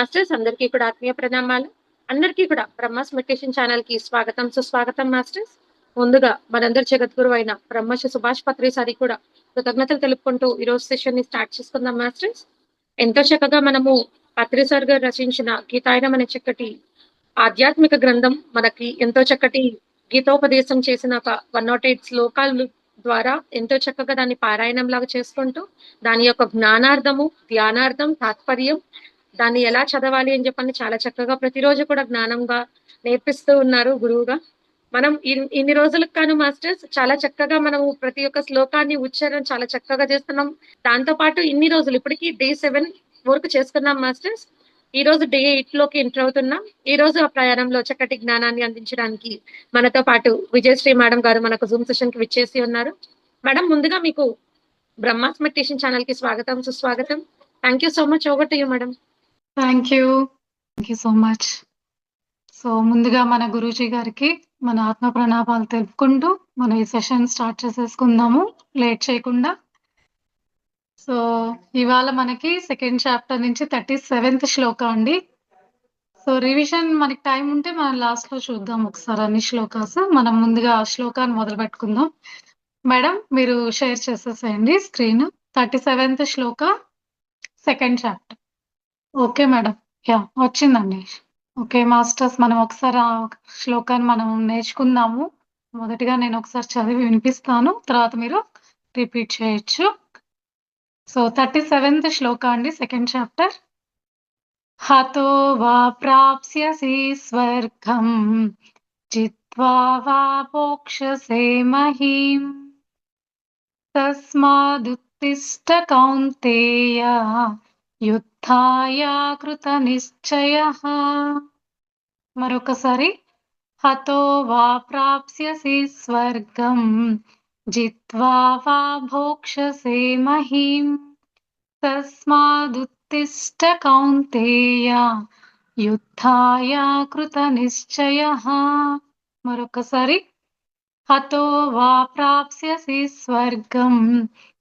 Masters అందరికీ కూడా ఆత్మీయ ప్రణామాలు. అందరికీ కూడా బ్రహ్మాస్ మెడిటేషన్ ఛానల్కి స్వాగతం సుస్వాగతం మాస్టర్స్. ముందుగా మనందరి జగద్గురు అయిన బ్రహ్మశ సుభాష్ పత్రి సారి కూడా కృతజ్ఞతలు తెలుపుకుంటూ ఈ రోజు సెషన్ని స్టార్ట్ చేసుకుందాం మాస్టర్స్. ఎంతో చక్కగా మనము పత్రి సార్ గారు రచించిన గీతాయనం అనే చక్కటి ఆధ్యాత్మిక గ్రంథం మనకి ఎంతో చక్కటి గీతోపదేశం చేసిన ఒక వన్ నాట్ ఎయిట్ శ్లోకాలు ద్వారా ఎంతో చక్కగా దాన్ని పారాయణం లాగా చేసుకుంటూ దాని యొక్క జ్ఞానార్థము ధ్యానార్థం తాత్పర్యం దాన్ని ఎలా చదవాలి అని చెప్పని చాలా చక్కగా ప్రతిరోజు కూడా జ్ఞానంగా నేర్పిస్తూ ఉన్నారు గురువుగా. మనం ఇన్ని రోజులకు కాను మాస్టర్స్ చాలా చక్కగా మనం ప్రతి ఒక్క శ్లోకాన్ని ఉచ్చారణ చాలా చక్కగా చేస్తున్నాం. దాంతో పాటు ఇన్ని రోజులు ఇప్పటికి డే సెవెన్ వరకు చేసుకున్నాం మాస్టర్స్. ఈ రోజు డే ఎయిట్లోకి ఎంటర్ అవుతున్నాం. ఈ రోజు ఆ ప్రయాణంలో చక్కటి జ్ఞానాన్ని అందించడానికి మనతో పాటు విజయశ్రీ మేడం గారు మనకు జూమ్ సెషన్కి విచ్చేసి ఉన్నారు. మేడం ముందుగా మీకు బ్రహ్మాస్ మెడిటేషన్ ఛానల్కి స్వాగతం సుస్వాగతం. Thank you so much over to you madam thank you thank you so much so ముందుగా మన గురూజీ గారికి మన ఆత్మ ప్రణామాలు తెలుపుకుంటూ మనం ఈ సెషన్ స్టార్ట్ చేసేసుకుందాము. లేట్ చేయకుండా. సో ఇవాళ మనకి సెకండ్ చాప్టర్ నుంచి థర్టీ సెవెంత్ శ్లోక అండి. సో రివిజన్ మనకి టైం ఉంటే మనం లాస్ట్లో చూద్దాం ఒకసారి అన్ని శ్లోకాస్. మనం ముందుగా ఆ శ్లోకాన్ని మొదలు పెట్టుకుందాం. మేడం మీరు షేర్ చేసేసేయండి స్క్రీన్. థర్టీ సెవెంత్ శ్లోక second chapter okay madam. Yeah వచ్చిందండి. ఓకే మాస్టర్స్ మనం ఒకసారి ఆ శ్లోకాన్ని మనం నేర్చుకుందాము. మొదటిగా నేను ఒకసారి చదివి వినిపిస్తాను. తర్వాత మీరు రిపీట్ చేయొచ్చు. సో థర్టీ సెవెంత్ శ్లోక అండి సెకండ్ చాప్టర్. హతో వా ప్రాప్స్యసి స్వర్గం జిత్వా వా మోక్షసే మహీం. తస్మాదుత్తిష్ట కౌంతేయ యుత్ కృత నిశ్చయ మరొకసారి హతో వా ప్రాప్స్యసి స్వర్గం జిత్వా వా భోక్షసే మహీం తస్మాదుత్తిష్ట కౌంతేయ యుద్ధాయ కృత నిశ్చయ మరొకసారి హతో వా ప్రాప్స్యసి స్వర్గం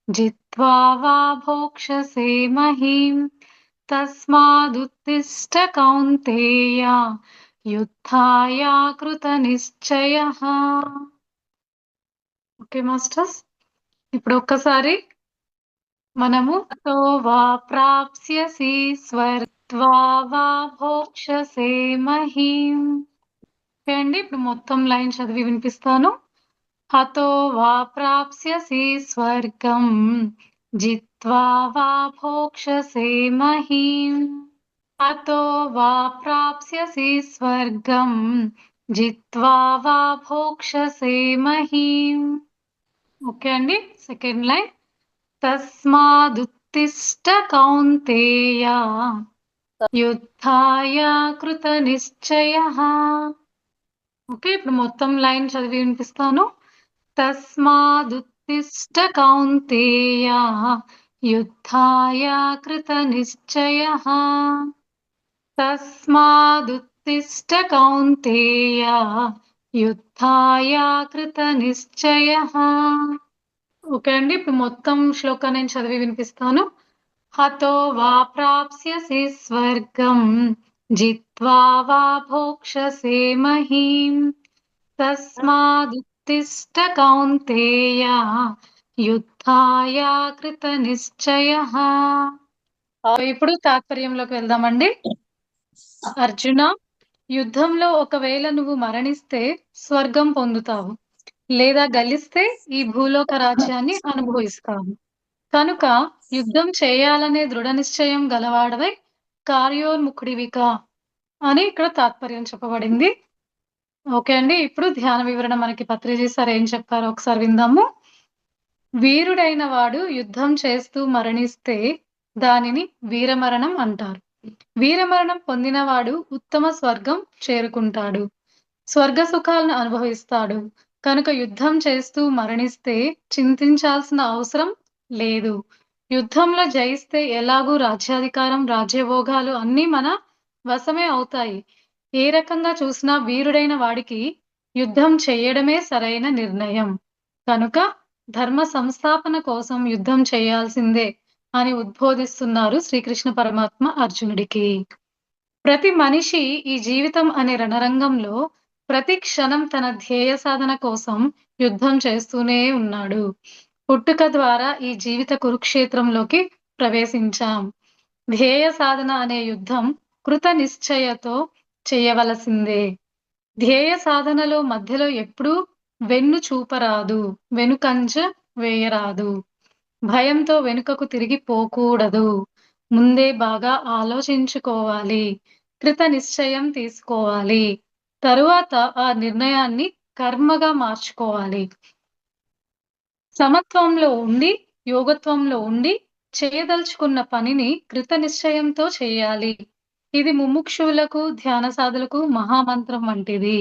జిత్వా వా భోక్షసే మహీం తస్మాదుత్తిష్ట కౌంతేయ యుద్ధాయ కృత నిశ్చయ ఓకే మాస్టర్స్ ఇప్పుడు ఒక్కసారి మనము తో వా ప్రాప్స్యసి స్వర్త్వా వా భోక్షసే మహీం. అండి ఇప్పుడు మొత్తం లైన్ చదివి వినిపిస్తాను. హతో వా ప్రాప్స్యసి స్వర్గం. జిత్వా వా భోక్షసే మహీం హతో వా ప్రాప్స్యసి స్వర్గం జిత్వా వా భోక్షసే మహీం ఓకే అండి సెకండ్ లైన్ తస్మాదుత్తిష్ట కౌంతేయ యుద్ధాయ కృత నిశ్చయ ఓకే ఇప్పుడు మొత్తం లైన్ చదివి వినిపిస్తాను తస్మాదుత్తిష్ట కృత నిశ్చయ తస్మాదుత్తిష్ట కౌంతేయ యుద్ధాయ కృత నిశ్చయ ఓకే అండి ఇప్పుడు మొత్తం శ్లోకాన్ని నేను చదివి వినిపిస్తాను. హతో వా ప్రాప్స్యసి స్వర్గం జిత్వా వా భోక్షసే మహీం. తస్మాదుత్తిష్ట కౌంతేయ యుద్ధాయ కృత నిశ్చయ ఇప్పుడు తాత్పర్యంలోకి వెళ్దామండి. అర్జున యుద్ధంలో ఒకవేళ నువ్వు మరణిస్తే స్వర్గం పొందుతావు. లేదా గలిస్తే ఈ భూలోక రాజ్యాన్ని అనుభవిస్తావు. కనుక యుద్ధం చేయాలనే దృఢ నిశ్చయం గలవాడవై కార్యోన్ముఖుడివిక అని ఇక్కడ తాత్పర్యం చెప్పబడింది. ఓకే అండి. ఇప్పుడు ధ్యాన వివరణ మనకి పత్రిజీ సార్ ఏం చెప్పారో ఒకసారి విందాము. వీరుడైన వాడు యుద్ధం చేస్తూ మరణిస్తే దానిని వీరమరణం అంటారు. వీరమరణం పొందినవాడు ఉత్తమ స్వర్గం చేరుకుంటాడు. స్వర్గ సుఖాలను అనుభవిస్తాడు. కనుక యుద్ధం చేస్తూ మరణిస్తే చింతించాల్సిన అవసరం లేదు. యుద్ధంలో జయిస్తే ఎలాగూ రాజ్యాధికారం రాజ్యభోగాలు అన్నీ మన వశమే అవుతాయి. ఏ రకంగా చూసినా వీరుడైన వాడికి యుద్ధం చేయడమే సరైన నిర్ణయం. కనుక ధర్మ సంస్థాపన కోసం యుద్ధం చేయాల్సిందే అని ఉద్బోధిస్తున్నారు శ్రీకృష్ణ పరమాత్మ అర్జునుడికి. ప్రతి మనిషి ఈ జీవితం అనే రణరంగంలో ప్రతి క్షణం తన ధ్యేయ సాధన కోసం యుద్ధం చేస్తూనే ఉన్నాడు. పుట్టుక ద్వారా ఈ జీవిత కురుక్షేత్రంలోకి ప్రవేశించాం. ధ్యేయ సాధన అనే యుద్ధం కృత నిశ్చయతో చేయవలసిందే. ధ్యేయ సాధనలో మధ్యలో ఎప్పుడూ వెన్ను చూపరాదు వెనుకంజ వేయరాదు. భయంతో వెనుకకు తిరిగి పోకూడదు. ముందే బాగా ఆలోచించుకోవాలి. కృత నిశ్చయం తీసుకోవాలి. తరువాత ఆ నిర్ణయాన్ని కర్మగా మార్చుకోవాలి. సమత్వంలో ఉండి యోగత్వంలో ఉండి చేయదలుచుకున్న పనిని కృత నిశ్చయంతో చేయాలి. ఇది ముముక్షువులకు ధ్యాన సాధులకు మహామంత్రం వంటిది.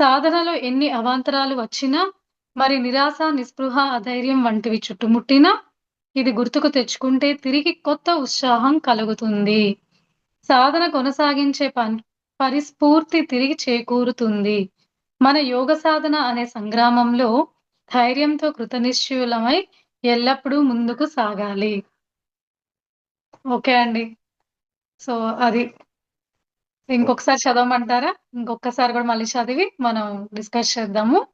సాధనలో ఎన్ని అవాంతరాలు వచ్చినా మరి నిరాశ నిస్పృహ అధైర్యం వంటివి చుట్టుముట్టినా ఇది గుర్తుకు తెచ్చుకుంటే తిరిగి కొత్త ఉత్సాహం కలుగుతుంది. సాధన కొనసాగించే పని పరిస్ఫూర్తి తిరిగి చేకూరుతుంది. మన యోగ సాధన అనే సంగ్రామంలో ధైర్యంతో కృతనిశ్చయులమై ఎల్లప్పుడూ ముందుకు సాగాలి. ఓకే అండి. సో అది ఇంకొకసారి చదవమంటారా? ఇంకొకసారి కూడా మళ్ళీ చదివి మనం డిస్కస్ చేద్దాము.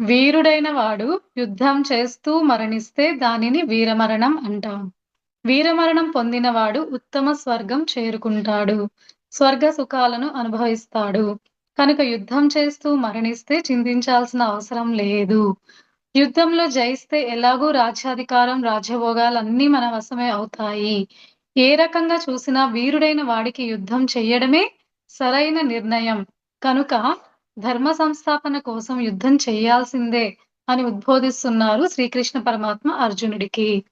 వీరుడైన వాడు యుద్ధం చేస్తూ మరణిస్తే దానిని వీరమరణం అంటాం. వీరమరణం పొందినవాడు ఉత్తమ స్వర్గం చేరుకుంటాడు. స్వర్గ సుఖాలను అనుభవిస్తాడు. కనుక యుద్ధం చేస్తూ మరణిస్తే చింతించాల్సిన అవసరం లేదు. యుద్ధంలో జయిస్తే ఎలాగూ రాజ్యాధికారం రాజ్యభోగాలన్నీ మన వశమే అవుతాయి. ఏ రకంగా చూసినా వీరుడైన వాడికి యుద్ధం చెయ్యడమే సరైన నిర్ణయం. కనుక ధర్మ సంస్థాపన కోసం యుద్ధం చేయాల్సిందే అని ఉద్బోధిస్తున్నారు శ్రీకృష్ణ పరమాత్మ అర్జునుడికి.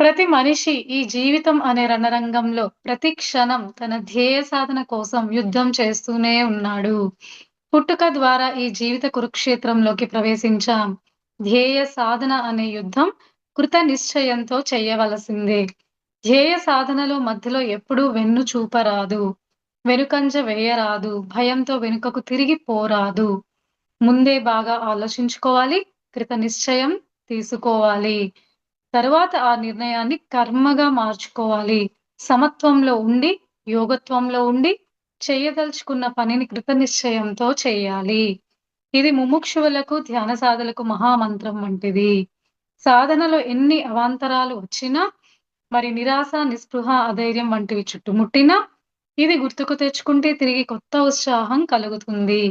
ప్రతి మనిషి ఈ జీవితం అనే రణరంగంలో ప్రతి క్షణం తన ధ్యేయ సాధన కోసం యుద్ధం చేస్తూనే ఉన్నాడు. పుట్టుక ద్వారా ఈ జీవిత కురుక్షేత్రంలోకి ప్రవేశించాం. ధ్యేయ సాధన అనే యుద్ధం కృత నిశ్చయంతో చేయవలసిందే. ధ్యేయ సాధనలో మధ్యలో ఎప్పుడూ వెన్ను చూపరాదు. వెనుకంజ వేయరాదు. భయంతో వెనుకకు తిరిగి పోరాదు. ముందే బాగా ఆలోచించుకోవాలి. కృత నిశ్చయం తీసుకోవాలి. తర్వాత ఆ నిర్ణయాన్ని కర్మగా మార్చుకోవాలి. సమత్వంలో ఉండి యోగత్వంలో ఉండి చేయదలుచుకున్న పనిని కృత నిశ్చయంతో చేయాలి. ఇది ముముక్షువులకు ధ్యాన సాధలకు మహామంత్రం వంటిది. సాధనలో ఎన్ని అవాంతరాలు వచ్చినా మరి నిరాశ నిస్పృహ అధైర్యం వంటివి చుట్టుముట్టినా ఇది గుర్తుకు తెచ్చుకుంటే తిరిగి కొత్త ఉత్సాహం కలుగుతుంది.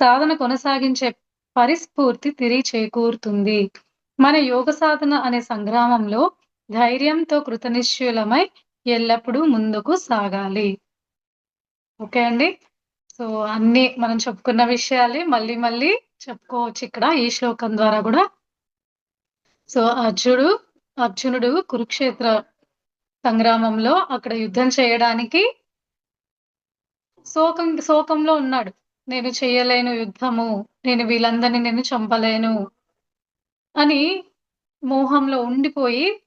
సాధన కొనసాగించే పరిస్ఫూర్తి తిరిగి చేకూరుతుంది. మన యోగ సాధన అనే సంగ్రామంలో ధైర్యంతో కృతనిశ్చయులమై ఎల్లప్పుడూ ముందుకు సాగాలి. ఓకే అండి? సో అన్ని మనం చెప్పుకున్న విషయాలే మళ్ళీ మళ్ళీ చెప్పుకోవచ్చు ఇక్కడ ఈ శ్లోకం ద్వారా కూడా. సో అర్జుడు అర్జునుడు కురుక్షేత్ర సంగ్రామంలో అక్కడ యుద్ధం చేయడానికి శోకం శోకంలో ఉన్నాడు. నేను చేయలేను యుద్ధము. నేను వీళ్ళందరినీ నేను చంపలేను అని మోహంలో ఉండిపోయి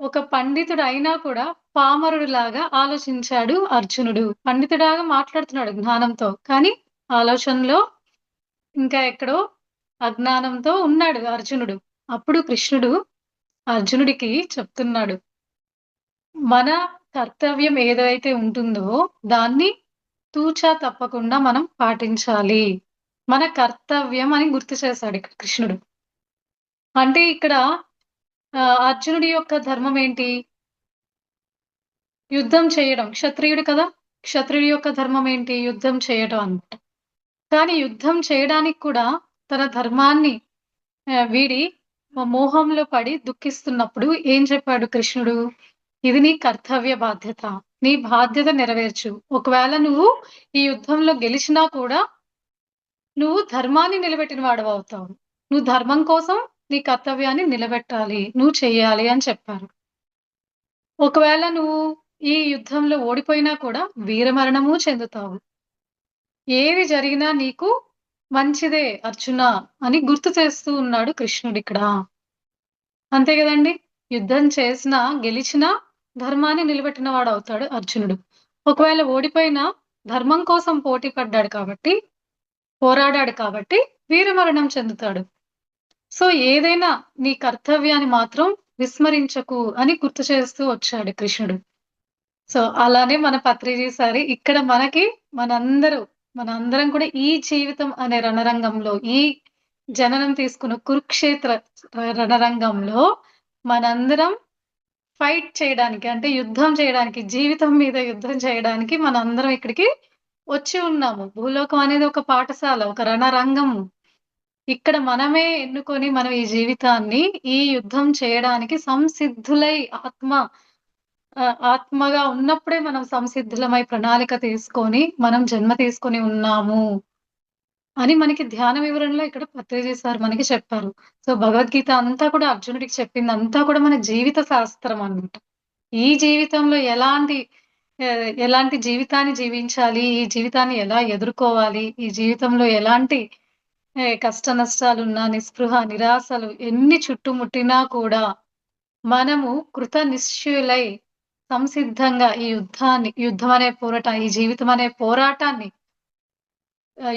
ఒక పండితుడు అయినా కూడా పామరుడు లాగా ఆలోచించాడు అర్జునుడు. పండితుడాగా మాట్లాడుతున్నాడు జ్ఞానంతో. కానీ ఆలోచనలో ఇంకా ఎక్కడో అజ్ఞానంతో ఉన్నాడు అర్జునుడు. అప్పుడు కృష్ణుడు అర్జునుడికి చెప్తున్నాడు. మన కర్తవ్యం ఏదైతే ఉంటుందో దాన్ని తూచా తప్పకుండా మనం పాటించాలి. మన కర్తవ్యం అని గుర్తు చేశాడు ఇక్కడ కృష్ణుడు. అంటే ఇక్కడ ఆ, అర్జునుడి యొక్క ధర్మం ఏంటి? యుద్ధం చేయడం. క్షత్రియుడు కదా? క్షత్రియుడి యొక్క ధర్మం ఏంటి? యుద్ధం చేయడం అన్నమాట. కానీ యుద్ధం చేయడానికి కూడా తన ధర్మాన్ని వీడి మోహంలో పడి దుఃఖిస్తున్నప్పుడు ఏం చెప్పాడు కృష్ణుడు? ఇది నీ కర్తవ్య బాధ్యత. నీ బాధ్యత నెరవేర్చు. ఒకవేళ నువ్వు ఈ యుద్ధంలో గెలిచినా కూడా నువ్వు ధర్మాన్ని నిలబెట్టిన వాడు అవుతావు. నువ్వు ధర్మం కోసం నీ కర్తవ్యాన్ని నిలబెట్టాలి. నువ్వు చెయ్యాలి అని చెప్పారు. ఒకవేళ నువ్వు ఈ యుద్ధంలో ఓడిపోయినా కూడా వీరమరణము చెందుతావు. ఏది జరిగినా నీకు మంచిదే అర్జున అని గుర్తు చేస్తూ ఉన్నాడు కృష్ణుడు ఇక్కడ. అంతే కదండి? యుద్ధం చేసినా గెలిచినా ధర్మాన్ని నిలబెట్టిన వాడు అవుతాడు అర్జునుడు. ఒకవేళ ఓడిపోయినా ధర్మం కోసం పోటీ పడ్డాడు కాబట్టి పోరాడాడు కాబట్టి వీరమరణం చెందుతాడు. సో ఏదైనా నీ కర్తవ్యాన్ని మాత్రం విస్మరించకు అని గుర్తు చేస్తూ వచ్చాడు కృష్ణుడు. సో అలానే మన పత్రిజీ సారి ఇక్కడ మనకి మనందరూ మనందరం కూడా ఈ జీవితం అనే రణరంగంలో ఈ జననం తీసుకున్న కురుక్షేత్ర రణరంగంలో మనందరం ఫైట్ చేయడానికి అంటే యుద్ధం చేయడానికి జీవితం మీద యుద్ధం చేయడానికి మనందరం ఇక్కడికి వచ్చి ఉన్నాము. భూలోకం అనేది ఒక పాఠశాల ఒక రణరంగం. ఇక్కడ మనమే ఎన్నుకొని మనం ఈ జీవితాన్ని ఈ యుద్ధం చేయడానికి సంసిద్ధులై ఆత్మ ఆత్మగా ఉన్నప్పుడే మనం సంసిద్ధులమై ప్రణాళిక తీసుకొని మనం జన్మ తీసుకొని ఉన్నాము అని మనకి ధ్యాన వివరణలో ఇక్కడ పత్రిజీ సార్ మనకి చెప్పారు. సో భగవద్గీత అంతా కూడా అర్జునుడికి చెప్పింది అంతా కూడా మన జీవిత శాస్త్రం అన్నమాట. ఈ జీవితంలో ఎలాంటి ఎలాంటి జీవితాన్ని జీవించాలి ఈ జీవితాన్ని ఎలా ఎదుర్కోవాలి ఈ జీవితంలో ఎలాంటి కష్ట నష్టాలు ఉన్నా నిస్పృహ నిరాశలు ఎన్ని చుట్టుముట్టినా కూడా మనము కృత నిశ్చయులై సంసిద్ధంగా ఈ యుద్ధాన్ని యుద్ధం అనే పోరాటం ఈ జీవితం అనే పోరాటాన్ని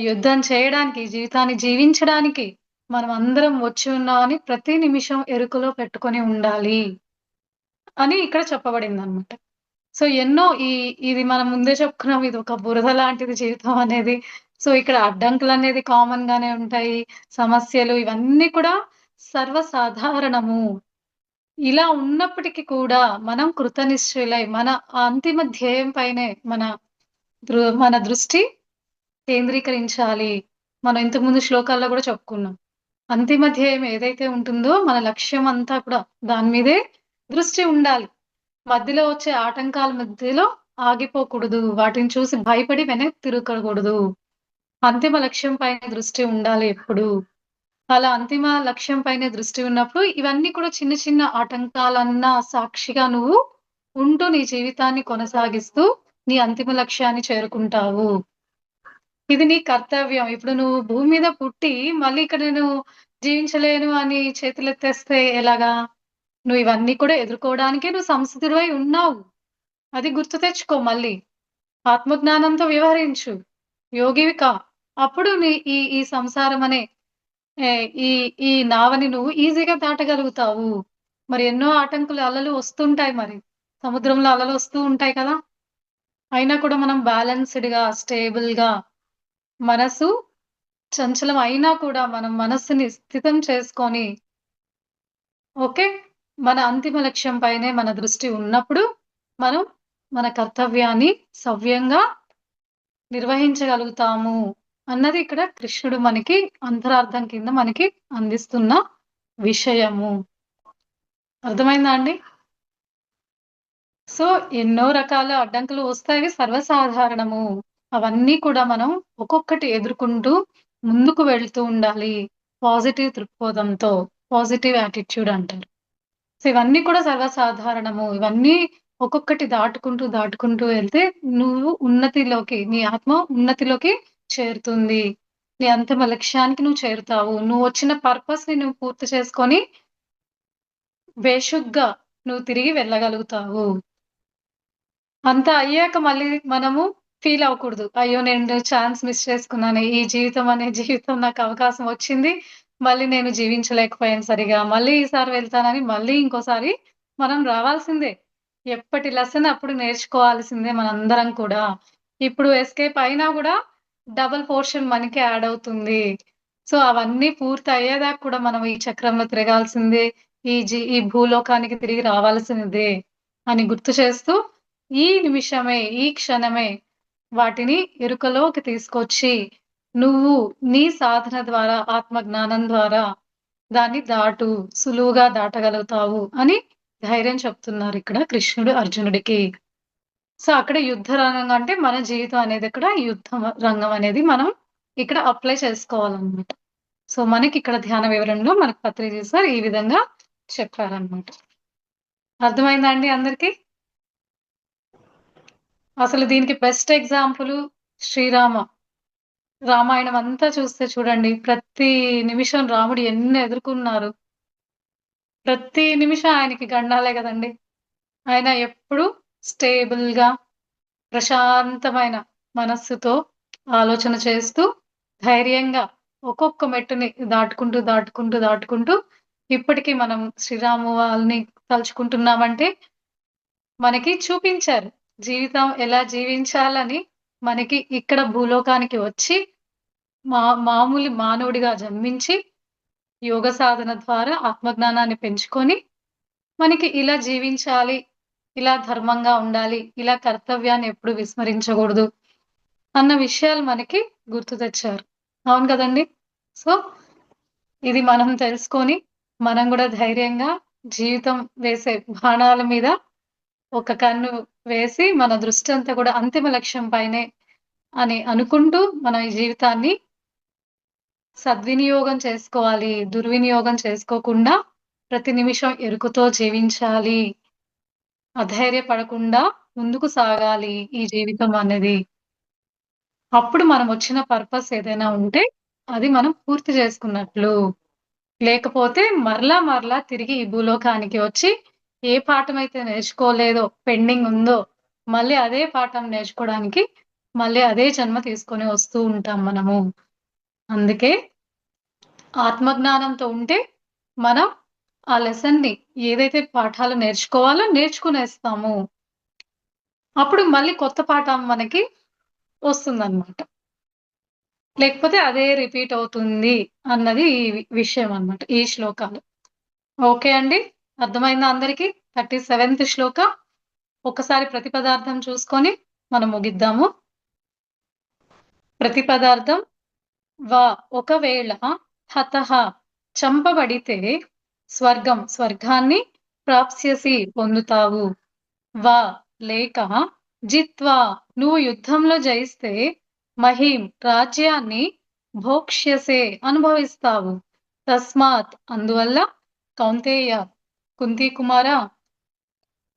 యుద్ధం చేయడానికి జీవితాన్ని జీవించడానికి మనం అందరం వచ్చి ఉన్నామని ప్రతి నిమిషం ఎరుకలో పెట్టుకొని ఉండాలి అని ఇక్కడ చెప్పబడింది అనమాట సో ఎన్నో ఈ ఇది మనం ముందే చెప్పుకున్నాం ఇది ఒక బురద లాంటిది జీవితం అనేది. సో ఇక్కడ అడ్డంకులు అనేది కామన్ గానే ఉంటాయి సమస్యలు ఇవన్నీ కూడా సర్వసాధారణము. ఇలా ఉన్నప్పటికీ కూడా మనం కృతనిశ్చయులై మన అంతిమ ధ్యేయం పైనే మన దృ మన దృష్టి కేంద్రీకరించాలి. మనం ఇంతకుముందు శ్లోకాల్లో కూడా చెప్పుకున్నాం. అంతిమ ధ్యేయం ఏదైతే ఉంటుందో మన లక్ష్యం అంతా కూడా దాని మీదే దృష్టి ఉండాలి. మధ్యలో వచ్చే ఆటంకాల మధ్యలో ఆగిపోకూడదు. వాటిని చూసి భయపడి వెనక్కి తిరగకూడదు. అంతిమ లక్ష్యం పైన దృష్టి ఉండాలి ఎప్పుడు. అలా అంతిమ లక్ష్యం పైన దృష్టి ఉన్నప్పుడు ఇవన్నీ కూడా చిన్న చిన్న ఆటంకాలన్నా సాక్షిగా నువ్వు ఉంటూ నీ జీవితాన్ని కొనసాగిస్తూ నీ అంతిమ లక్ష్యాన్ని చేరుకుంటావు. ఇది నీ కర్తవ్యం. ఇప్పుడు నువ్వు భూమి మీద పుట్టి మళ్ళీ ఇక్కడ నేను జీవించలేను అని చేతులెత్తేస్తే ఎలాగా? నువ్వు ఇవన్నీ కూడా ఎదుర్కోవడానికే నువ్వు సంసిద్ధుడై ఉన్నావు. అది గుర్తు తెచ్చుకో మళ్ళీ. ఆత్మజ్ఞానంతో వ్యవహరించు. యోగివి కా. అప్పుడు నీ ఈ ఈ సంసారం అనే ఈ ఈ నావని నువ్వు ఈజీగా దాటగలుగుతావు. మరి ఎన్నో ఆటంకులు అలలు వస్తుంటాయి మరి. సముద్రంలో అలలు వస్తూ ఉంటాయి కదా. అయినా కూడా మనం బ్యాలెన్స్డ్గా స్టేబుల్గా మనసు చంచలం అయినా కూడా మనం మనస్సుని స్థితం చేసుకొని ఓకే? మన అంతిమ లక్ష్యం పైనే మన దృష్టి ఉన్నప్పుడు మనం మన కర్తవ్యాన్ని సవ్యంగా నిర్వహించగలుగుతాము. అన్నది ఇక్కడ కృష్ణుడు మనకి అంతరార్థం కింద మనకి అందిస్తున్న విషయము. అర్థమైందా అండి? సో ఎన్నో రకాల అడ్డంకులు వస్తాయి సర్వసాధారణము. అవన్నీ కూడా మనం ఒక్కొక్కటి ఎదుర్కొంటూ ముందుకు వెళ్తూ ఉండాలి. పాజిటివ్ దృక్పథంతో పాజిటివ్ యాటిట్యూడ్ అంటారు. సో ఇవన్నీ కూడా సర్వసాధారణము. ఇవన్నీ ఒక్కొక్కటి దాటుకుంటూ దాటుకుంటూ వెళ్తే నువ్వు ఉన్నతిలోకి నీ ఆత్మ ఉన్నతిలోకి చేరుతుంది. నీ అంతిమ లక్ష్యానికి నువ్వు చేరుతావు. నువ్వు వచ్చిన పర్పస్ని నువ్వు పూర్తి చేసుకొని బేషుగ్గా నువ్వు తిరిగి వెళ్ళగలుగుతావు. అంత అయ్యాక మళ్ళీ మనము ఫీల్ అవ్వకూడదు. అయ్యో నేను ఛాన్స్ మిస్ చేసుకున్నాను. ఈ జీవితం అనే జీవితం నాకు అవకాశం వచ్చింది. మళ్ళీ నేను జీవించలేకపోయాను సరిగా. మళ్ళీ ఈసారి వెళ్తానని మళ్ళీ ఇంకోసారి మనం రావాల్సిందే. ఎప్పటి లెసన్ అప్పుడు నేర్చుకోవాల్సిందే మనందరం కూడా. ఇప్పుడు ఎస్కేప్ అయినా కూడా డబుల్ పోర్షన్ మనకి యాడ్ అవుతుంది. సో అవన్నీ పూర్తి అయ్యేదాకా కూడా మనం ఈ చక్రంలో తిరగాల్సిందే ఈ జీ ఈ భూలోకానికి తిరిగి రావాల్సిందే అని గుర్తు చేస్తూ ఈ నిమిషమే ఈ క్షణమే వాటిని ఎరుకలోకి తీసుకొచ్చి నువ్వు నీ సాధన ద్వారా ఆత్మ జ్ఞానం ద్వారా దాన్ని దాటు సులువుగా దాటగలుగుతావు అని ధైర్యం చెప్తున్నారు ఇక్కడ కృష్ణుడు అర్జునుడికి. సో అక్కడ యుద్ధ రంగం అంటే మన జీవితం అనేది ఇక్కడ యుద్ధ రంగం అనేది మనం ఇక్కడ అప్లై చేసుకోవాలన్నమాట. సో మనకి ఇక్కడ ధ్యాన వివరణలో మనకు పత్రిక సార్ ఈ విధంగా చెప్పారనమాట అర్థమైందా అండి అందరికి? అసలు దీనికి బెస్ట్ ఎగ్జాంపుల్ శ్రీరామ. రామాయణం అంతా చూస్తే చూడండి ప్రతి నిమిషం రాముడు ఎన్ని ఎదుర్కొన్నారు. ప్రతి నిమిషం ఆయనకి గండాలే కదండి. ఆయన ఎప్పుడు స్టేబుల్గా ప్రశాంతమైన మనస్సుతో ఆలోచన చేస్తూ ధైర్యంగా ఒక్కొక్క మెట్టుని దాటుకుంటూ దాటుకుంటూ దాటుకుంటూ ఇప్పటికీ మనం శ్రీరాము వాళ్ళని తలుచుకుంటున్నామంటే మనకి చూపించారు. జీవితం ఎలా జీవించాలని మనకి ఇక్కడ భూలోకానికి వచ్చి మా మామూలు మానవుడిగా జన్మించి యోగ సాధన ద్వారా ఆత్మజ్ఞానాన్ని పెంచుకొని మనకి ఇలా జీవించాలి ఇలా ధర్మంగా ఉండాలి ఇలా కర్తవ్యాన్ని ఎప్పుడు విస్మరించకూడదు అన్న విషయాలు మనకి గుర్తు తెచ్చారు. అవును కదండి? సో ఇది మనం తెలుసుకొని మనం కూడా ధైర్యంగా జీవితం వేసే బాణాల మీద ఒక కన్ను వేసి మన దృష్టి అంతా కూడా అంతిమ లక్ష్యం పైనే అని అనుకుంటూ మన ఈ జీవితాన్ని సద్వినియోగం చేసుకోవాలి దుర్వినియోగం చేసుకోకుండా ప్రతి నిమిషం ఎరుకుతో జీవించాలి. అధైర్యపడకుండా ముందుకు సాగాలి ఈ జీవితం అనేది. అప్పుడు మనం వచ్చిన పర్పస్ ఏదైనా ఉంటే అది మనం పూర్తి చేసుకున్నట్లు. లేకపోతే మరలా మరలా తిరిగి ఈ భూలోకానికి వచ్చి ఏ పాఠం అయితే నేర్చుకోలేదో పెండింగ్ ఉందో మళ్ళీ అదే పాఠం నేర్చుకోవడానికి మళ్ళీ అదే జన్మ తీసుకొని వస్తూ ఉంటాం మనము. అందుకే ఆత్మజ్ఞానంతో ఉంటే మనం ఆ లెసన్ని ఏదైతే పాఠాలు నేర్చుకోవాలో నేర్చుకునేస్తాము. అప్పుడు మళ్ళీ కొత్త పాఠం మనకి వస్తుందన్నమాట. లేకపోతే అదే రిపీట్ అవుతుంది అన్నది ఈ విషయం అన్నమాట ఈ శ్లోకాలు. ఓకే అండి? అర్థమైందా అందరికీ? థర్టీ సెవెంత్ శ్లోక. ఒకసారి ప్రతి పదార్థం చూసుకొని మనం ముగిద్దాము. ప్రతి పదార్థం వా ఒకవేళ హత చంపబడితే స్వర్గం స్వర్గాన్ని ప్రాప్స్యసి పొందుతావు. వా లేక జిత్వా. నువ్వు యుద్ధంలో జయిస్తే మహీం రాజ్యాన్ని భోక్ష్యసే అనుభవిస్తావు. తస్మాత్. అందువల్ల కౌంతేయ కుంతి కుమార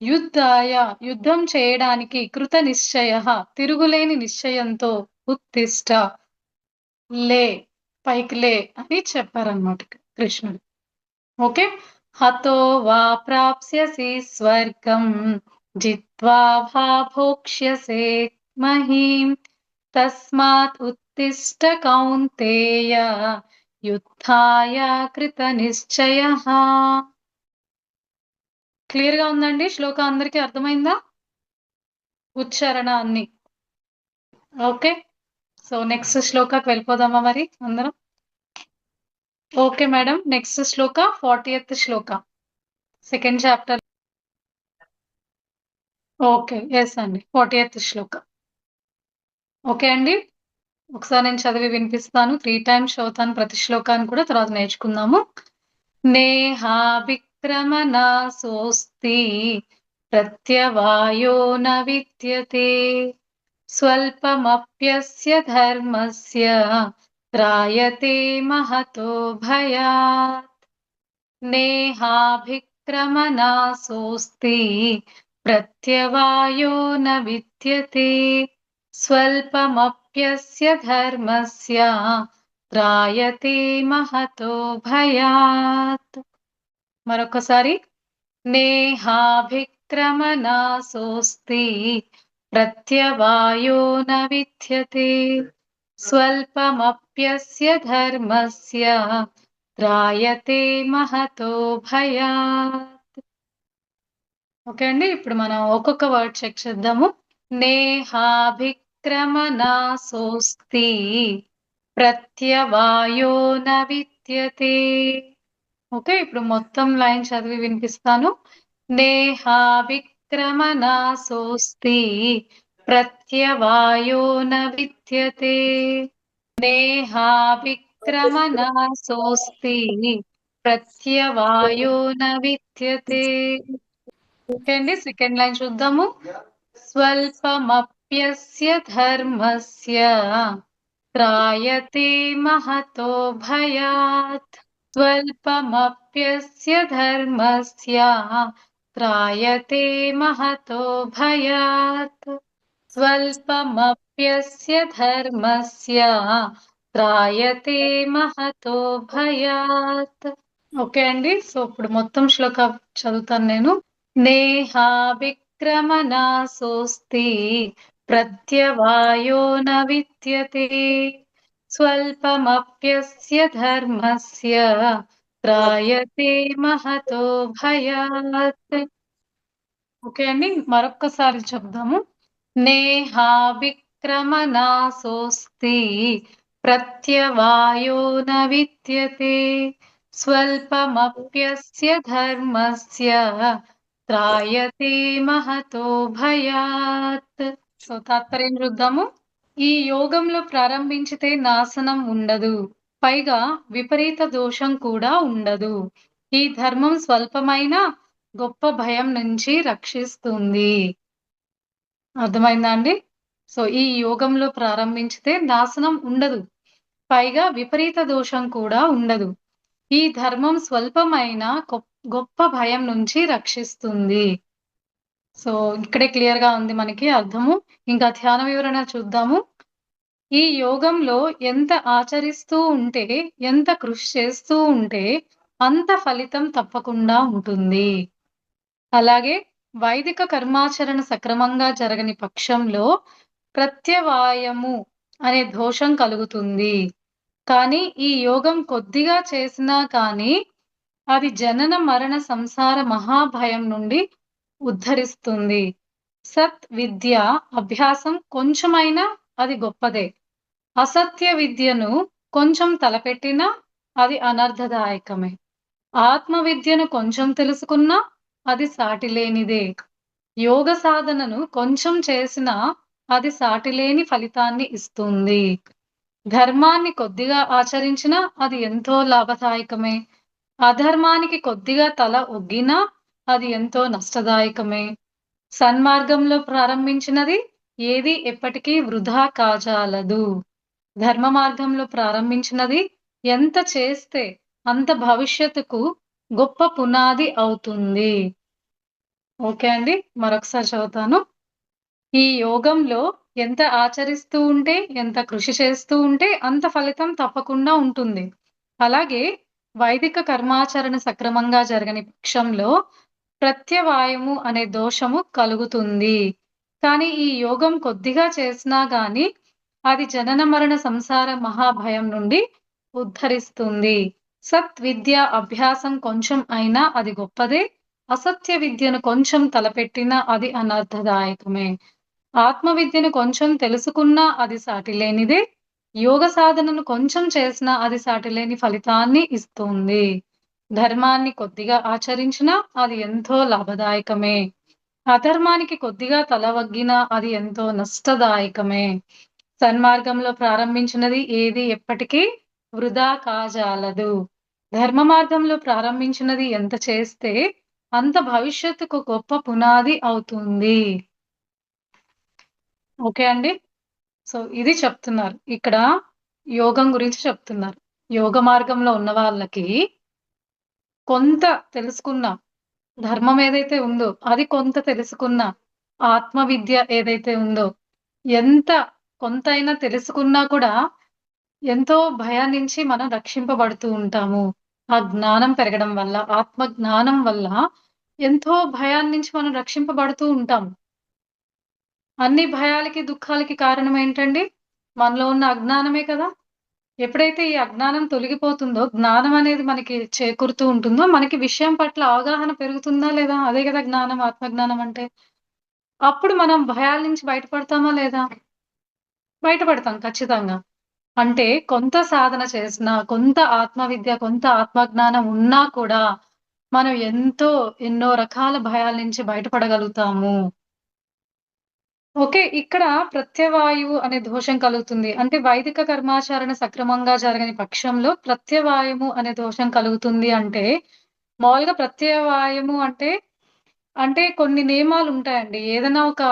యుద్ధాయ యుద్ధం చేయడానికి కృత నిశ్చయ తిరుగులేని నిశ్చయంతో ఉత్తిష్ట. లే పైకి లే అని చెప్పారనమాట కృష్ణుడు. ఓకే. హతో వా ప్రాప్స్యసి స్వర్గం జిత్వా వా భోక్ష్యసే మహీం. తస్మాత్ ఉత్తిష్ట కౌంతేయ యుద్ధాయ కృత నిశ్చయ. క్లియర్గా ఉందండి? శ్లోక అందరికీ అర్థమైందా? ఉచ్చారణ అన్ని ఓకే. సో నెక్స్ట్ శ్లోకాకి వెళ్ళిపోదామా మరి అందరం? Okay madam. నెక్స్ట్ శ్లోక ఫార్టీయత్ శ్లోక. Second chapter. ఓకే ఎస్ అండి. ఫార్టీ ఎత్ శ్లోక. ఓకే అండి. ఒకసారి నేను చదివి వినిపిస్తాను. త్రీ టైమ్స్ చదువుతాను ప్రతి శ్లోకాన్ని కూడా తర్వాత నేర్చుకుందాము. నేహా విక్రమణా సోస్తి? ప్రత్యవాయో న విద్యతే? స్వల్పమప్యస్య ధర్మస్య? త్రాయతే మహతో భయాత్ నేహాభిక్రమణా సోస్తి ప్రత్యవాయో న విద్యతే స్వల్పమప్యస్య ధర్మస్య త్రాయతే మహతో భయాత్. మరొకసారి నేహాభిక్రమణా సోస్తి ప్రత్యవాయో న విద్యతే స్వల్పమప్యస్య ధర్మస్య త్రాయతే మహతో భయాత్ ఓకే అండి ఇప్పుడు మనం ఒక్కొక్క వర్డ్ చెక్ చేద్దాము. నేహాభిక్రమణా సోస్తి ప్రత్యవాయో న విద్యతే। ఓకే ఇప్పుడు మొత్తం లైన్ చదివి వినిపిస్తాను. నేహాభిక్రమణా సోస్తి ప్రత్యవాయో న విద్యతే నేహాభిక్రమణా సోస్తి ప్రత్యవాయో న విద్యతే ఓకే అండి సెకండ్ లైన్ చూద్దాము స్వల్పమప్యస్య ధర్మస్య త్రాయతే మహతో భయాత్ స్వల్పమప్యస్య ధర్మస్య త్రాయతే స్వల్పమప్యస్య ధర్మస్య త్రాయతే మహతో భయాత్ ఓకే అండి. సో ఇప్పుడు మొత్తం శ్లోక చదువుతాను నేను. నేహాభిక్రమణా సోస్తి ప్రత్యవాయో న విద్యతే. స్వల్పమప్యస్య ధర్మస్య త్రాయతే మహతో భయాత్। ఓకే అండి. మరొక్కసారి చెప్దాము. నేహా విక్రమనాసోస్తి ప్రత్యవాయో న విద్యతే స్వల్పమప్యస్య ధర్మస్య త్రాయతే మహతో భయాత్. సో తాత్పర్యం చూద్దాము. ఈ యోగంలో ప్రారంభించితే నాశనం ఉండదు. పైగా విపరీత దోషం కూడా ఉండదు. ఈ ధర్మం స్వల్పమైన గొప్ప భయం నుంచి రక్షిస్తుంది. అర్థమైందా అండి? సో ఈ యోగంలో ప్రారంభించితే నాశనం ఉండదు. పైగా విపరీత దోషం కూడా ఉండదు. ఈ ధర్మం స్వల్పమైన గొప్ప భయం నుంచి రక్షిస్తుంది. సో ఇక్కడే క్లియర్గా ఉంది మనకి అర్థము. ఇంకా ధ్యాన వివరణ చూద్దాము. ఈ యోగంలో ఎంత ఆచరిస్తూ ఉంటే ఎంత కృషి చేస్తూ ఉంటే అంత ఫలితం తప్పకుండా ఉంటుంది. అలాగే వైదిక కర్మాచరణ సక్రమంగా జరగని పక్షంలో ప్రత్యవాయము అనే దోషం కలుగుతుంది. కానీ ఈ యోగం కొద్దిగా చేసినా కానీ అది జనన మరణ సంసార మహాభయం నుండి ఉద్ధరిస్తుంది. సత్ విద్య అభ్యాసం కొంచెమైనా అది గొప్పదే. అసత్య విద్యను కొంచెం తలపెట్టినా అది అనర్థదాయకమే ఆత్మ విద్యను కొంచెం తెలుసుకున్నా అది సాటిలేనిదే. యోగ సాధనను కొంచెం చేసినా అది సాటిలేని ఫలితాన్ని ఇస్తుంది. ధర్మాన్ని కొద్దిగా ఆచరించినా అది ఎంతో లాభదాయకమే. అధర్మానికి కొద్దిగా తల ఒగ్గినా అది ఎంతో నష్టదాయకమే. సన్మార్గంలో ప్రారంభించినది ఏది ఎప్పటికీ వృధా కాజాలదు. ధర్మ మార్గంలో ప్రారంభించినది ఎంత చేస్తే అంత భవిష్యత్తుకు గొప్ప పునాది అవుతుంది. ఓకే అండి మరొకసారి చదువుతాను. ఈ యోగంలో ఎంత ఆచరిస్తూ ఉంటే ఎంత కృషి చేస్తూ ఉంటే అంత ఫలితం తప్పకుండా ఉంటుంది. అలాగే వైదిక కర్మాచరణ సక్రమంగా జరగని పక్షంలో ప్రత్యవాయము అనే దోషము కలుగుతుంది. కానీ ఈ యోగం కొద్దిగా చేసినా గాని అది జనన మరణ సంసార మహాభయం నుండి ఉద్ధరిస్తుంది. సత్ విద్య అభ్యాసం కొంచెం అయినా అది గొప్పదే. అసత్య విద్యను కొంచెం తలపెట్టినా అది అనర్థదాయకమే. ఆత్మ విద్యను కొంచెం తెలుసుకున్నా అది సాటిలేనిదే. యోగ సాధనను కొంచెం చేసినా అది సాటిలేని ఫలితాన్ని ఇస్తుంది. ధర్మాన్ని కొద్దిగా ఆచరించినా అది ఎంతో లాభదాయకమే. అధర్మానికి కొద్దిగా తల వగ్గినా అది ఎంతో నష్టదాయకమే. సన్మార్గంలో ప్రారంభించినది ఏది ఎప్పటికీ వృధా కాజాలదు. ధర్మ మార్గంలో ప్రారంభించినది ఎంత చేస్తే అంత భవిష్యత్తుకు గొప్ప పునాది అవుతుంది. ఓకే అండి? సో ఇది చెప్తున్నారు. ఇక్కడ యోగం గురించి చెప్తున్నారు. యోగ మార్గంలో ఉన్న వాళ్ళకి కొంత తెలుసుకున్న ధర్మం ఏదైతే ఉందో అది కొంత తెలుసుకున్న ఆత్మ విద్య ఏదైతే ఉందో ఎంత కొంతైనా తెలుసుకున్నా కూడా ఎంతో భయం నుంచి మనం రక్షింపబడుతూ ఉంటాము. ఆ జ్ఞానం పెరగడం వల్ల ఆత్మ జ్ఞానం వల్ల ఎంతో భయాన్ని నుంచి మనం రక్షింపబడుతూ ఉంటాం. అన్ని భయాలకి దుఃఖాలకి కారణం ఏంటండి? మనలో ఉన్న అజ్ఞానమే కదా. ఎప్పుడైతే ఈ అజ్ఞానం తొలగిపోతుందో జ్ఞానం అనేది మనకి చేకూరుతూ ఉంటుందో మనకి విషయం పట్ల అవగాహన పెరుగుతుందా లేదా? అదే కదా జ్ఞానం ఆత్మజ్ఞానం అంటే. అప్పుడు మనం భయాల నుంచి బయటపడతామా లేదా? బయటపడతాం ఖచ్చితంగా. అంటే కొంత సాధన చేసిన కొంత ఆత్మవిద్య కొంత ఆత్మజ్ఞానం ఉన్నా కూడా మనం ఎంతో ఎన్నో రకాల భయాల నుంచి బయటపడగలుగుతాము. ఓకే ఇక్కడ ప్రత్యవాయువు అనే దోషం కలుగుతుంది. అంటే వైదిక కర్మాచరణ సక్రమంగా జరగని పక్షంలో ప్రత్యవాయము అనే దోషం కలుగుతుంది అంటే మామూలుగా ప్రత్యవాయము అంటే అంటే కొన్ని నియమాలు ఉంటాయండి. ఏదైనా ఒక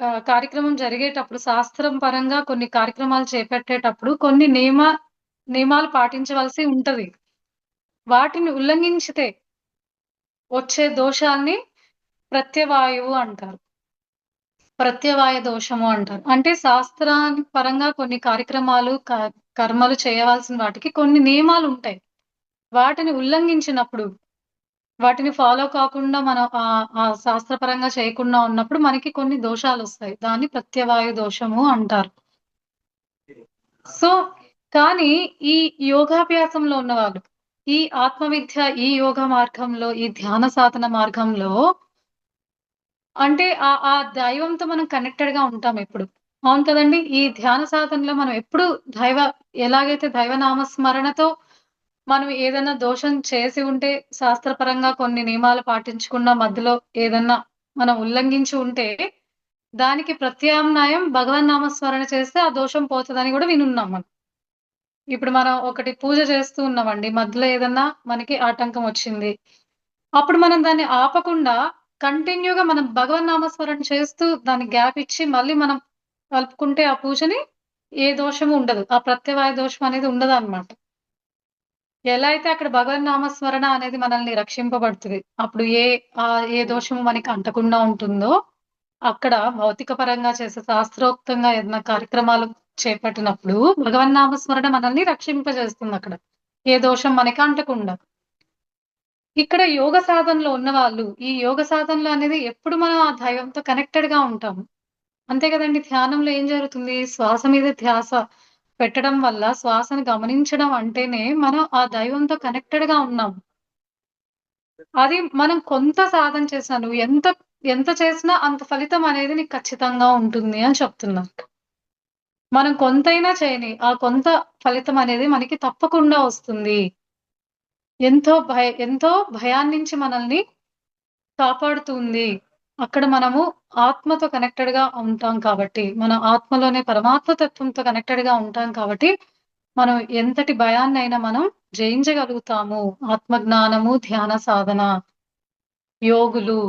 కార్యక్రమం జరిగేటప్పుడు శాస్త్రం పరంగా కొన్ని కార్యక్రమాలు చేపట్టేటప్పుడు కొన్ని నియమ నియమాలు పాటించవలసి ఉంటది. వాటిని ఉల్లంఘించితే వచ్చే దోషాల్ని ప్రత్యవాయువు అంటారు. ప్రత్యవాయ దోషము అంటారు. అంటే శాస్త్రాని పరంగా కొన్ని కార్యక్రమాలు కర్మలు చేయవలసిన వాటికి కొన్ని నియమాలు ఉంటాయి. వాటిని ఉల్లంఘించినప్పుడు వాటిని ఫాలో కాకుండా మనం ఆ శాస్త్రపరంగా చేయకుండా ఉన్నప్పుడు మనకి కొన్ని దోషాలు వస్తాయి. దాన్ని ప్రత్యవాయు దోషము అంటారు. సో కానీ ఈ యోగాభ్యాసంలో ఉన్నవాళ్ళు ఈ ఆత్మవిద్య ఈ యోగ మార్గంలో ఈ ధ్యాన సాధన మార్గంలో అంటే ఆ ఆ దైవంతో మనం కనెక్టెడ్గా ఉంటాం ఎప్పుడు. అవును కదండి? ఈ ధ్యాన సాధనలో మనం ఎప్పుడు దైవ ఎలాగైతే దైవ నామస్మరణతో మనం ఏదైనా దోషం చేసి ఉంటే శాస్త్రపరంగా కొన్ని నియమాలు పాటించకుండా మధ్యలో ఏదన్నా మనం ఉల్లంఘించి ఉంటే దానికి ప్రత్యామ్నాయం భగవన్ నామస్మరణ చేస్తే ఆ దోషం పోతుందని కూడా వినున్నాం మనం. ఇప్పుడు మనం ఒకటి పూజ చేస్తూ ఉన్నామండి. మధ్యలో ఏదన్నా మనకి ఆటంకం వచ్చింది. అప్పుడు మనం దాన్ని ఆపకుండా కంటిన్యూగా మనం భగవన్ నామస్మరణ చేస్తూ దాన్ని గ్యాప్ ఇచ్చి మళ్ళీ మనం కలుపుకుంటే ఆ పూజని ఏ దోషము ఉండదు. ఆ ప్రత్యవాయ దోషం అనేది ఉండదు అనమాట ఎలా అయితే అక్కడ భగవన్ నామస్మరణ అనేది మనల్ని రక్షింపబడుతుంది అప్పుడు ఏ ఆ ఏ దోషము మనకి అంటకుండా ఉంటుందో అక్కడ భౌతిక పరంగా చేసే శాస్త్రోక్తంగా ఏదైనా కార్యక్రమాలు చేపట్టినప్పుడు భగవన్ నామస్మరణ మనల్ని రక్షింపజేస్తుంది అక్కడ. ఏ దోషం మనకి అంటకుండా. ఇక్కడ యోగ సాధనలో ఉన్న వాళ్ళు ఈ యోగ సాధనలో అనేది ఎప్పుడు మనం ఆ దైవంతో కనెక్టెడ్గా ఉంటాము. అంతే కదండి ధ్యానంలో ఏం జరుగుతుంది? శ్వాస మీద ధ్యాస పెట్టడం వల్ల శ్వాసను గమనించడం అంటేనే మనం ఆ దైవంతో కనెక్టెడ్గా ఉన్నాం. అది మనం కొంత సాధన చేసినా నువ్వు ఎంత ఎంత చేసినా అంత ఫలితం అనేది నీకు ఖచ్చితంగా ఉంటుంది అని చెప్తున్నాను మనం కొంతైనా చేయని ఆ కొంత ఫలితం అనేది మనకి తప్పకుండా వస్తుంది. ఎంతో భయ ఎంతో భయాన్నించి మనల్ని కాపాడుతుంది. అక్కడ మనము ఆత్మతో కనెక్టెడ్గా ఉంటాం కాబట్టి మన ఆత్మలోనే పరమాత్మ తత్వంతో కనెక్టెడ్గా ఉంటాం కాబట్టి మనం ఎంతటి భయాన్నైనా మనం జయించగలుగుతాము. ఆత్మజ్ఞానము ధ్యాన సాధన యోగులు.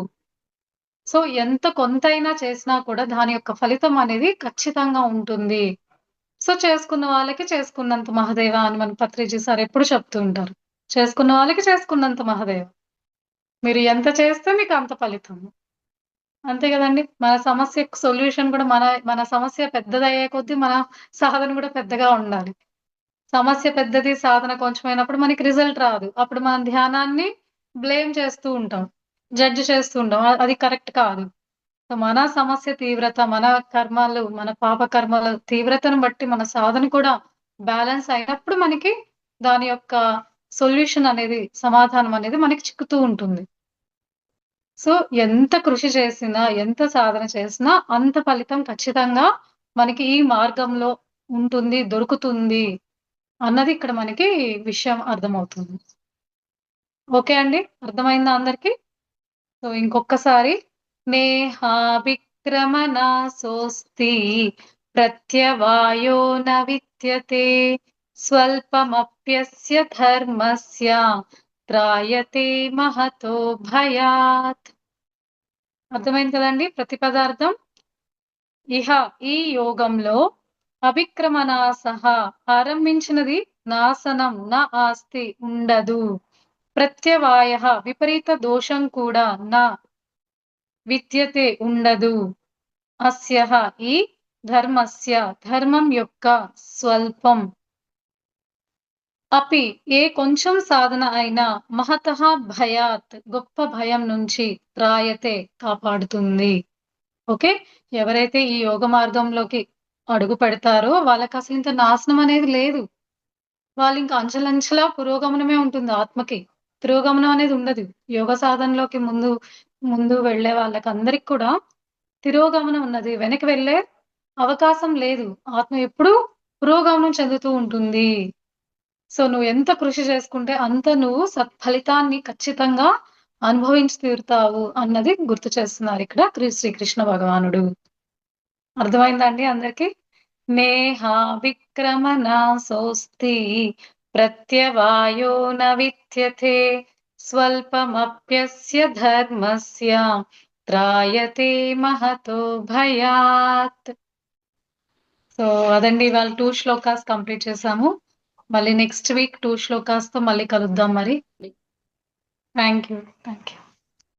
సో ఎంత కొంతైనా చేసినా కూడా దాని యొక్క ఫలితం అనేది ఖచ్చితంగా ఉంటుంది. సో చేసుకున్న వాళ్ళకి చేసుకున్నంత మహదేవ అని మన పత్రిజీ సార్ ఎప్పుడు చెప్తూ ఉంటారు. చేసుకున్న వాళ్ళకి చేసుకున్నంత మహదేవ. మీరు ఎంత చేస్తే మీకు అంత ఫలితం అంతే కదండి. మన సమస్య సొల్యూషన్ కూడా మన మన సమస్య పెద్దదయ్యే కొద్దీ మన సాధన కూడా పెద్దగా ఉండాలి. సమస్య పెద్దది సాధన కొంచెమైనప్పుడు మనకి రిజల్ట్ రాదు. అప్పుడు మన ధ్యానాన్ని బ్లేమ్ చేస్తూ ఉంటాం. జడ్జ్ చేస్తూ ఉంటాం. అది కరెక్ట్ కాదు. సో మన సమస్య తీవ్రత మన కర్మలు మన పాప కర్మల తీవ్రతను బట్టి మన సాధన కూడా బ్యాలెన్స్ అయినప్పుడు మనకి దాని యొక్క సొల్యూషన్ అనేది సమాధానం అనేది మనకి చిక్కుతూ ఉంటుంది. సో ఎంత కృషి చేసినా ఎంత సాధన చేసినా అంత ఫలితం ఖచ్చితంగా మనకి ఈ మార్గంలో ఉంటుంది దొరుకుతుంది అన్నది ఇక్కడ మనకి విషయం అర్థమవుతుంది. ఓకే అండి? అర్థమైందా అందరికి? సో ఇంకొకసారి నేహా నా సోస్తి ప్రత్యవాయో న విద్యతే స్వల్పమప్యస్య ధర్మస్య త్రాయతే మహతో భయాత్. అర్థమైంది కదండి? ప్రతి పదార్థం ఇహ ఈ యోగంలో అవిక్రమణ సహా ఆరంభించినది నాశనం నా ఆస్తి ఉండదు. ప్రత్యవాయ విపరీత దోషం కూడా నా విద్యతే ఉండదు. అస్య ఈ ధర్మస్య ధర్మం యొక్క స్వల్పం. అపి ఏ కొంచెం సాధన అయినా మహత భయాత్ గొప్ప భయం నుంచి త్రాయతే కాపాడుతుంది. ఓకే? ఎవరైతే ఈ యోగ మార్గంలోకి అడుగు పెడతారో వాళ్ళకి అసలు ఇంత నాశనం అనేది లేదు. వాళ్ళు ఇంకా అంచెలంచెలా పురోగమనమే ఉంటుంది ఆత్మకి. తిరోగమనం అనేది ఉండదు. యోగ సాధనలోకి ముందు ముందు వెళ్ళే వాళ్ళకి అందరికి కూడా తిరోగమనం ఉన్నది. వెనక్కి వెళ్ళే అవకాశం లేదు. ఆత్మ ఎప్పుడూ పురోగమనం చెందుతూ ఉంటుంది. సో నువ్వు ఎంత కృషి చేసుకుంటే అంత నువ్వు సత్ఫలితాన్ని ఖచ్చితంగా అనుభవించి తీరుతావు అన్నది గుర్తు చేస్తున్నారు ఇక్కడ శ్రీకృష్ణ భగవానుడు. అర్థమైందండి అందరికి? నేహా నా సోస్తి ప్రత్యవాయో న స్వల్పమప్యస్య ధర్మస్య త్రాయతే మహతో భయాత్. సో అదండి ఇవాళ టూ శ్లోకాస్ కంప్లీట్ చేసాము. మళ్ళీ నెక్స్ట్ వీక్ టూ శ్లోకాస్తో మళ్ళీ కలుద్దాం మరి. Thank you thank you